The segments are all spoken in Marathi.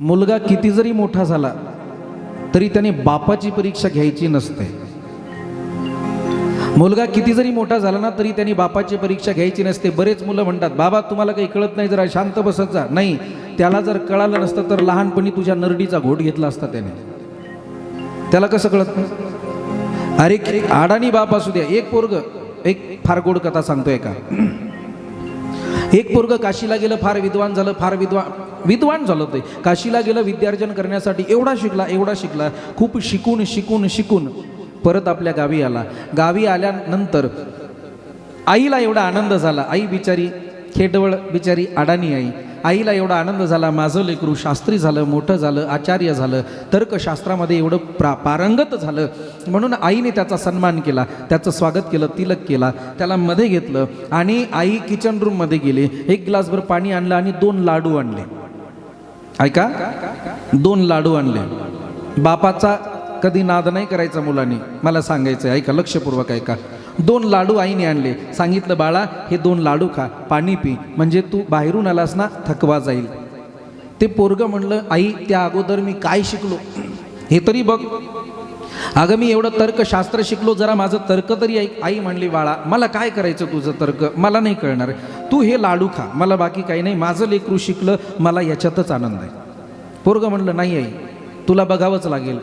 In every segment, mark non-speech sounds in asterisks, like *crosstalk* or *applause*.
मुलगा किती जरी मोठा झाला तरी त्याने बापाची परीक्षा घ्यायची नसते. मुलगा किती जरी मोठा झाला ना तरी त्यांनी बापाची परीक्षा घ्यायची नसते. बरेच मुलं म्हणतात बाबा तुम्हाला काही कळत नाही जरा शांत बसत जा. नाही त्याला जर कळालं नसतं तर लहानपणी तुझ्या नरडीचा घोट घेतला असता त्याने. त्याला कसं कळत नाही? अरे कि- बाप असू द्या. एक पोरग एक फार गोड कथा सांगतोय का एक पोरग काशीला गेलं फार विद्वान झालं फार विद्वान विद्वान झालं ते. काशीला गेलं विद्यार्जन करण्यासाठी एवढा शिकला एवढा शिकला. खूप शिकून शिकून शिकून परत आपल्या गावी आला. गावी आल्यानंतर आईला एवढा आनंद झाला. आई बिचारी खेडवळ बिचारी अडाणी आई. आईला एवढा आनंद झाला. माझं लेकरू शास्त्री झालं मोठं झालं आचार्य झालं तर्कशास्त्रामध्ये एवढं प्रा पारंगत झालं. म्हणून आईने त्याचा सन्मान केला. त्याचं स्वागत केलं तिलक केला. त्याला मध्ये घेतलं आणि आई किचन रूममध्ये गेली. एक ग्लासभर पाणी आणलं आणि दोन लाडू आणले. ऐका दोन लाडू आणले. बापाचा कधी नाद नाही करायचा मुलांनी. मला सांगायचं आहे ऐका लक्षपूर्वक ऐका. दोन लाडू आईने आणले. सांगितलं बाळा हे दोन लाडू खा पाणी पी. म्हणजे तू बाहेरून आलास ना थकवा जाईल. ते पोरगं म्हणलं आई त्या अगोदर मी काय शिकलो? हे तरी बघ. अगं मी एवढं तर्कशास्त्र शिकलो जरा माझं तर्क तरी ऐक. आई म्हणली बाळा मला काय करायचं तुझं तर्क? मला नाही कळणार. तू हे लाडू खा. मला बाकी काही नाही. माझं लेकरू शिकलं मला याच्यातच आनंद आहे. पोरगं म्हणलं नाही आई तुला बघावंच लागेल.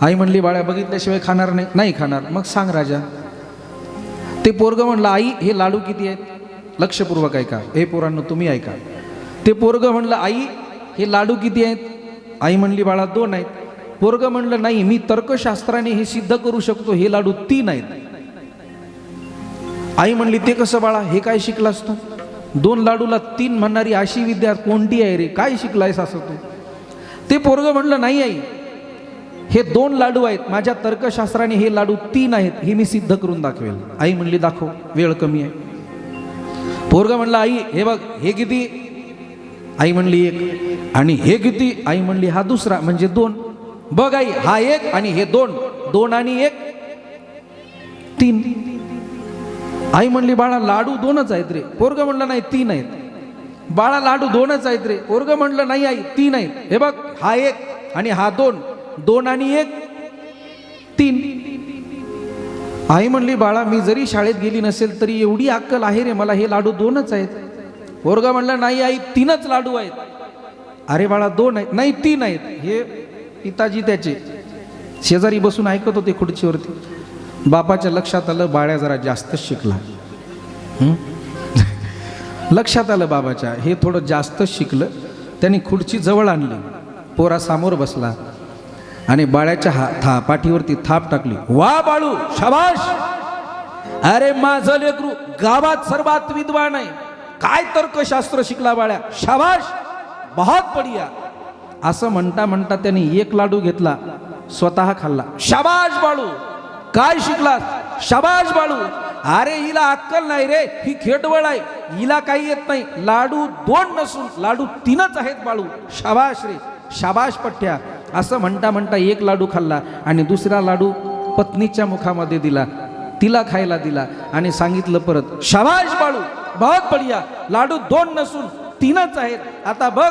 आई म्हणली बाळा बघितल्याशिवाय खाणार नाही. नाही खाणार. मग सांग राजा. ते पोरगं म्हणलं आई हे लाडू किती आहेत? लक्षपूर्वक ऐका. हे पोरांनो तुम्ही ऐका. ते पोरगं म्हणलं आई हे लाडू किती आहेत? आई म्हणली बाळा दोन आहेत. पोरगं म्हणलं नाही मी तर्कशास्त्राने हे सिद्ध करू शकतो. हे लाडू तीन आहेत. आई म्हणली ते कसं बाळा हे काय शिकला असतो? दोन लाडूला तीन म्हणणारी अशी विद्या कोणती आहे रे? काय शिकलायस असं तू? ते पोरग म्हणलं नाही आई हे दोन लाडू आहेत. माझ्या तर्कशास्त्राने हे लाडू तीन आहेत. हे मी सिद्ध करून दाखवेल. आई म्हणली दाखव वेळ कमी आहे. पोरगा म्हणला आई हे बघ हे किती? आई म्हणली एक. आणि हे किती? आई म्हणली हा दुसरा म्हणजे दोन. बघ आई हा एक आणि हे दोन. दोन आणि एक तीन. आई म्हणली बाळा लाडू दोनच आहेत रे. पोरग म्हणलं नाही तीन आहेत. बाळा लाडू दोनच आहेत रे. पोरग म्हणलं नाही आई तीन आहेत. हे बघ हा एक आणि हा दोन. दोन आणि एक तीन. आई म्हणली बाळा मी जरी शाळेत गेली नसेल तरी एवढी अक्कल आहे रे मला हे लाडू दोनच आहेत. पोरगा म्हणला नाही आई तीनच लाडू आहेत. अरे बाळा दोन आहेत. नाही तीन आहेत. हे पिताजी त्याचे. शेजारी बसून ऐकत होते खुर्चीवरती. बापाच्या लक्षात आलं बाळ्या जरा जास्तच शिकला. *laughs* लक्षात आलं बाबाच्या हे थोडं जास्तच शिकलं. त्यांनी खुर्ची जवळ आणली. पोरा समोर बसला. आणि बाळ्याच्या हा था पाठीवरती थाप टाकली. वा बाळू शाबाश अरे माझं लेकरू गावात सर्वात विद्वान आहे. काय तर्कशास्त्र शिकला बाळ्या? शाबाश बहुत बढिया असं म्हणता म्हणता त्यांनी एक लाडू घेतला. स्वतः खाल्ला. शाबाश बाळू! काय शिकलास शबाज बाळू. अरे हिला अक्कल नाही रे. ही खेटवळ आहे. हिला काही येत नाही. लाडू दोन नसून लाडू तीनच आहेत बाळू. शाबाश रे. शाबाश पठ्या असं म्हणता म्हणता एक लाडू खाल्ला आणि दुसरा लाडू पत्नीच्या मुखामध्ये दिला. तिला खायला दिला आणि सांगितलं परत शाबाश बाळू. बहुत बढिया. लाडू दोन नसून तीनच आहेत. आता बघ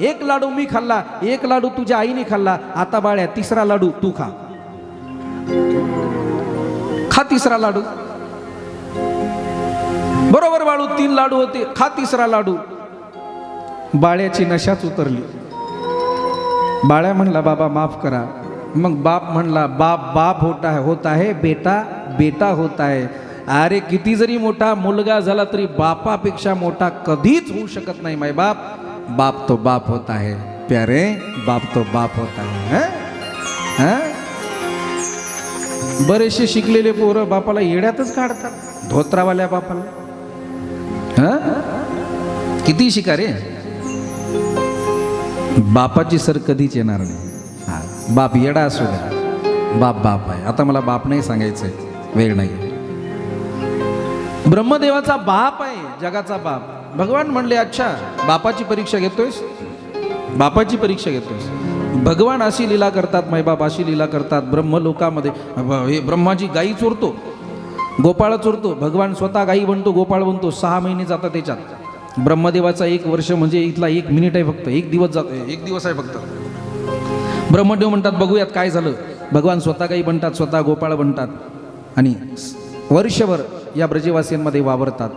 एक लाडू मी खाल्ला एक लाडू तुझ्या आईने खाल्ला. आता बाळ्या तिसरा लाडू तू खा. तिसरा लाडू. बरोबर बाळू तीन लाडू होते. खा तिसरा लाडू. बाळ्याची नशाच उतरली. बाळ्या म्हणला बाबा माफ करा. मग बाप म्हणला बाप बाप होता आहे होत आहे बेटा बेटा होत आहे. अरे किती जरी मोठा मुलगा झाला तरी बापापेक्षा मोठा कधीच होऊ शकत नाही माय बाप. बाप तो बाप होत आहे प्यारे बाप तो बाप होत आहे बरेचसे शिकलेले पोरं बापाला येड्यातच काढतात. धोत्रावाल्या बापाला. हं? किती शिका रे? बापाची सर कधीच येणार नाही. हा बाप येडा असू द्या. बाप बाप आहे. आता मला बाप नाही सांगायचंय. वेळ नाही. ब्रह्मदेवाचा बाप आहे जगाचा बाप. भगवान म्हणले अच्छा बापाची परीक्षा घेतोयस? बापाची परीक्षा घेतोयस. भगवान अशी लीला करतात मायबाप अशी लीला करतात ब्रह्मलोकामध्ये. हे ब्रह्माजी गाई चोरतो गोपाळ चोरतो भगवान स्वतः गाई बनतो गोपाळ बनतो सहा महिने जातात त्याच्यात. ब्रह्मदेवाचा एक वर्ष म्हणजे इथला एक मिनिट आहे फक्त एक दिवस जातो. एक दिवस आहे फक्त. ब्रह्मदेव म्हणतात बघूयात काय झालं. भगवान स्वतः काही बनतात स्वतः गोपाळ बनतात आणि वर्षभर या ब्रजवासियांमध्ये वावरतात.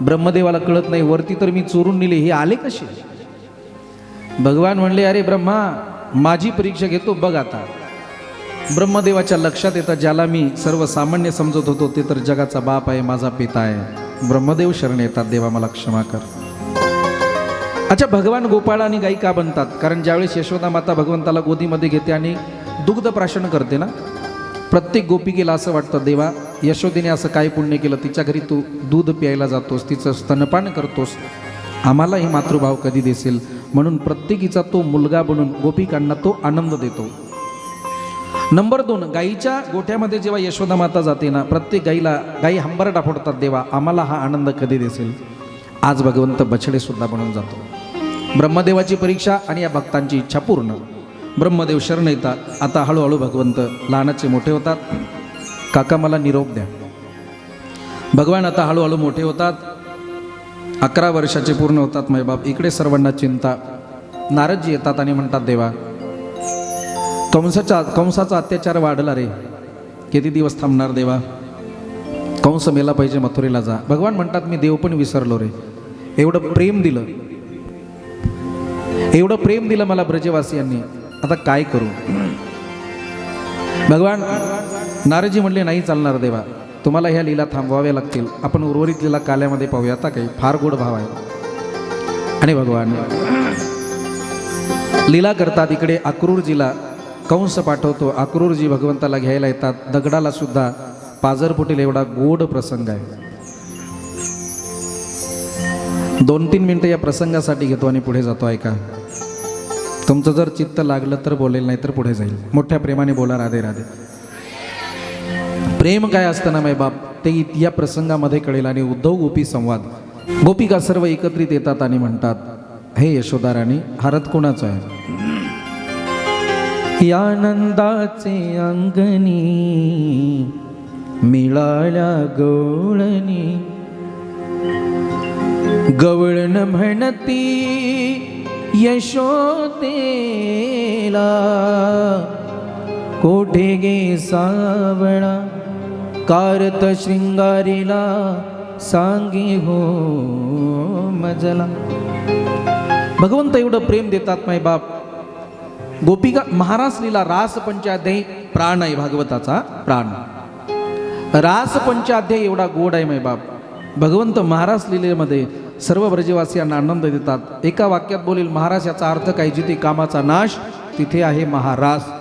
ब्रह्मदेवाला कळत नाही वरती तर मी चोरून नेले हे आले कसे? भगवान म्हणले अरे ब्रह्मा माझी परीक्षा घेतो बघ आता. ब्रह्मदेवाच्या लक्षात येतं ज्याला मी सर्वसामान्य समजत होतो ते तर जगाचा बाप आहे माझा पिता आहे. ब्रह्मदेव शरण येतात देवा मला क्षमा कर. अच्छा भगवान गोपाळ आणि गायी का बनतात कारण ज्यावेळेस यशोदा माता भगवंताला गोदीमध्ये घेते आणि दुग्ध प्राशन करते ना प्रत्येक गोपिकेला असं वाटतं देवा यशोदेने असं काय पुण्य केलं तिच्या घरी तू दूध प्यायला जातोस तिचं स्तनपान करतोस आम्हालाही मातृभाव कधी दिसेल म्हणून प्रत्येकीचा तो मुलगा बनून गोपिकांना तो आनंद देतो. नंबर दोन गाईच्या गोठ्यामध्ये जेव्हा यशोदा माता जाते ना प्रत्येक गाईला गाई हंबरटा फोडतात देवा आम्हाला हा आनंद कधी दिसेल? आज भगवंत बछडे सुद्धा बनून जातो. ब्रह्मदेवाची परीक्षा आणि या भक्तांची इच्छा पूर्ण. ब्रह्मदेव शरण येतात. आता हळूहळू भगवंत लहानाचे मोठे होतात. काका मला निरोप द्या. भगवान आता हळूहळू मोठे होतात. अकरा वर्षाचे पूर्ण होतात बाप. इकडे सर्वांना चिंता. नारदजी येतात आणि म्हणतात देवा कंसाचा कंसाचा अत्याचार वाढला रे. किती दिवस थांबणार देवा? कंस मेला पाहिजे मथुरेला जा. भगवान म्हणतात मी देव पण विसरलो रे. एवढं प्रेम दिलं. एवढं प्रेम दिलं मला ब्रजवासियांनी. आता काय करू? भगवान नारदजी म्हणले नाही चालणार देवा. तुम्हाला ह्या लीला थांबवाव्या लागतील. आपण उर्वरित लीला काल्यामध्ये पाहूया. आता काही फार गोड भाव आहे आणि भगवान लीला करतात इकडे अक्रूरजीला. कंस पाठवतो. अक्रूरजी भगवंताला घ्यायला येतात. दगडाला सुद्धा पाजर फुटेल एवढा गोड प्रसंग आहे. दोन तीन मिनटं या प्रसंगासाठी घेतो आणि पुढे जातो. ऐका. तुमचं जर चित्त लागलं तर बोलेल नाही तर पुढे जाईल. मोठ्या प्रेमाने बोला राधे राधे. प्रेम काय असतं ना माय बाप ते या प्रसंगामध्ये कळेल आणि उद्धव गोपी संवाद. गोपिका सर्व एकत्रित येतात आणि म्हणतात हे यशोदा राणी हरत कोणाचं आहे? यानंदाचे अंगणी मिळाल्या गवळणी गवळण म्हणती यशोतेला कोठे गे सावळा कारत शृंगारीला सांगी हो मजला. भगवंत एवढं प्रेम देतात माय बाप. गोपिका महारास लीला रास पंचाध्यायी प्राण आहे भागवताचा प्राण. रास पंचाध्याय एवढा गोड आहे माय बाप. भगवंत महाराज लिलेमध्ये सर्व ब्रजवासियांना आनंद देतात. एका वाक्यात बोलेल महाराज याचा अर्थ काय? जिथे कामाचा नाश तिथे आहे महारास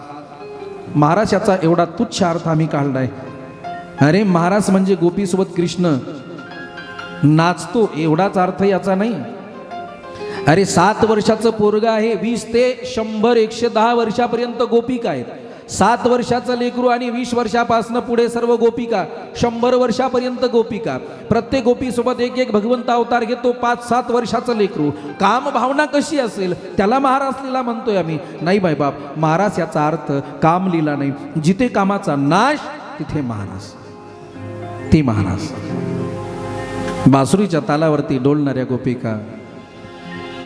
महाराज याचा एवढा तुच्छ अर्थ आम्ही आहे अरे महाराज म्हणजे गोपीसोबत कृष्ण. नाचतो एवढाच अर्थ याचा नाही. अरे सात वर्षाचं पोरग आहे वीस ते शंभर एकशे दहा वर्षापर्यंत गोपिका आहेत. सात वर्षाचं लेकरू आणि वीस वर्षापासनं पुढे सर्व गोपिका शंभर वर्षापर्यंत गोपिका. प्रत्येक गोपीसोबत एक एक भगवंत अवतार घेतो पाच सात वर्षाचं लेकरू. काम भावना कशी असेल त्याला महाराज लीला म्हणतोय आम्ही. नाही बाई बाप महाराज याचा अर्थ काम लीला नाही. जिथे कामाचा नाश तिथे महाराज. ती महाराज बासुरीच्या तालावरती डोलणाऱ्या गोपिका